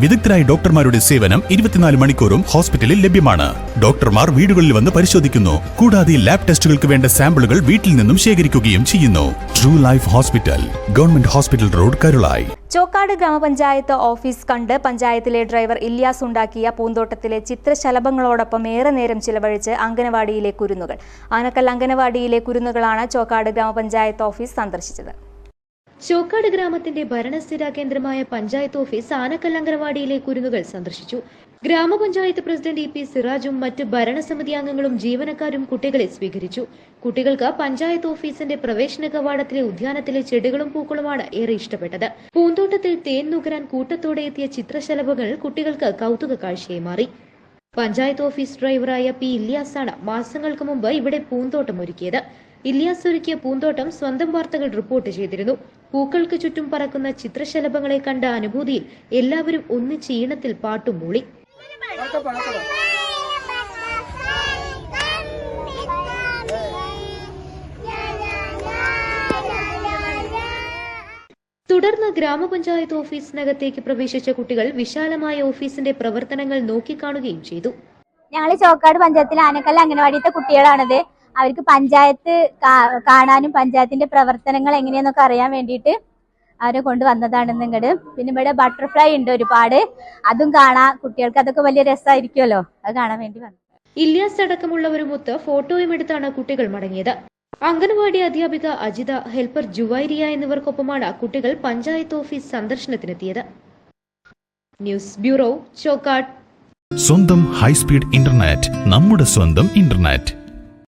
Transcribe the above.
വിദഗ്ധരായ ഡോക്ടർമാരുടെ സേവനം ഇരുപത്തിനാല് മണിക്കൂറും ഹോസ്പിറ്റലിൽ ലഭ്യമാണ്. ഡോക്ടർമാർ വീടുകളിൽ വന്ന് പരിശോധിക്കുന്നു. കൂടാതെ ലാബ് ടെസ്റ്റുകൾക്ക് വേണ്ട സാമ്പിളുകൾ വീട്ടിൽ നിന്നും ശേഖരിക്കുകയും ചെയ്യുന്നു. True life hospital government hospital road Karulai. Chokkad ഗ്രാമപഞ്ചായത്ത് ഓഫീസ് കണ്ട് പഞ്ചായത്തിലെ ഡ്രൈവർ ഇല്യാസ് ഉണ്ടാക്കിയ പൂന്തോട്ടത്തിലെ ചിത്രശലഭങ്ങളോടൊപ്പം ഏറെ നേരം ചിലവഴിച്ച് അംഗനവാടിയിലെ കുരുന്നുകൾ. ആനക്കൽ അംഗനവാടിയിലെ കുരുന്നുകളാണ് ചോക്കാട് ഗ്രാമപഞ്ചായത്ത് ഓഫീസ് സന്ദർശിച്ചത്. ചോക്കാട് ഗ്രാമത്തിന്റെ ഭരണസ്ഥിര കേന്ദ്രമായ പഞ്ചായത്ത് ഓഫീസ് ആനക്കൽ കുരുന്നുകൾ സന്ദർശിച്ചു. ഗ്രാമപഞ്ചായത്ത് പ്രസിഡന്റ് ഇ പി സിറാജും മറ്റ് ഭരണസമിതി അംഗങ്ങളും ജീവനക്കാരും കുട്ടികളെ സ്വീകരിച്ചു. കുട്ടികൾക്ക് പഞ്ചായത്ത് ഓഫീസിന്റെ പ്രവേശന കവാടത്തിലെ ഉദ്യാനത്തിലെ ചെടികളും പൂക്കളുമാണ് ഏറെ ഇഷ്ടപ്പെട്ടത്. പൂന്തോട്ടത്തിൽ തേൻ നുകരാൻ കൂട്ടത്തോടെ എത്തിയ ചിത്രശലഭങ്ങൾ കുട്ടികൾക്ക് കൗതുക കാഴ്ചയായി മാറി. പഞ്ചായത്ത് ഓഫീസ് ഡ്രൈവറായ പി ഇല്യാസാണ് മാസങ്ങൾക്ക് മുമ്പ് ഇവിടെ പൂന്തോട്ടം ഒരുക്കിയത്. ഇല്യാസ് ഒരുക്കിയ പൂന്തോട്ടം സ്വന്തം വാർത്തകൾ റിപ്പോർട്ട് ചെയ്തിരുന്നു. പൂക്കൾക്ക് ചുറ്റും പറക്കുന്ന ചിത്രശലഭങ്ങളെ കണ്ട അനുഭൂതിയിൽ എല്ലാവരും ഒന്നിച്ച് ഈണത്തിൽ പാട്ടും മൂളി തുടർന്ന് ഗ്രാമപഞ്ചായത്ത് ഓഫീസിനകത്തേക്ക് പ്രവേശിച്ച കുട്ടികൾ വിശാലമായ ഓഫീസിന്റെ പ്രവർത്തനങ്ങൾ നോക്കിക്കാണുകയും ചെയ്തു. ഞങ്ങൾ ചോക്കാട് പഞ്ചായത്തിലെ ആനക്കല്ല അംഗനവാടിയത്തെ കുട്ടികളാണിത്. അവർക്ക് പഞ്ചായത്ത് കാണാനും പഞ്ചായത്തിന്റെ പ്രവർത്തനങ്ങൾ എങ്ങനെയെന്നൊക്കെ അറിയാൻ വേണ്ടിയിട്ട് അവരെ കൊണ്ടുവന്നതാണ് നിങ്ങട് പിന്നെ ഇവിടെ ബട്ടർഫ്ലൈ ഉണ്ട് ഒരുപാട്. അതും കാണാം. കുട്ടികൾക്ക് അതൊക്കെ വലിയ രസമായിരിക്കുമല്ലോ. അത് കാണാൻ വേണ്ടി വന്നു. ഇല്യാസ് അടക്കമുള്ളവരുമൊത്ത് ഫോട്ടോയും എടുത്താണ് കുട്ടികൾ മടങ്ങിയത്. അംഗൻവാടി അധ്യാപിക അജിത ഹെൽപ്പർ ജുവൈരിയ എന്നിവർക്കൊപ്പമാണ് കുട്ടികൾ panchayat office സന്ദർശനത്തിനെത്തിയത്. News bureau Chokkad. സ്വന്തം ഹൈസ്പീഡ് ഇന്റർനെറ്റ് നമ്മുടെ സ്വന്തം ഇന്റർനെറ്റ്.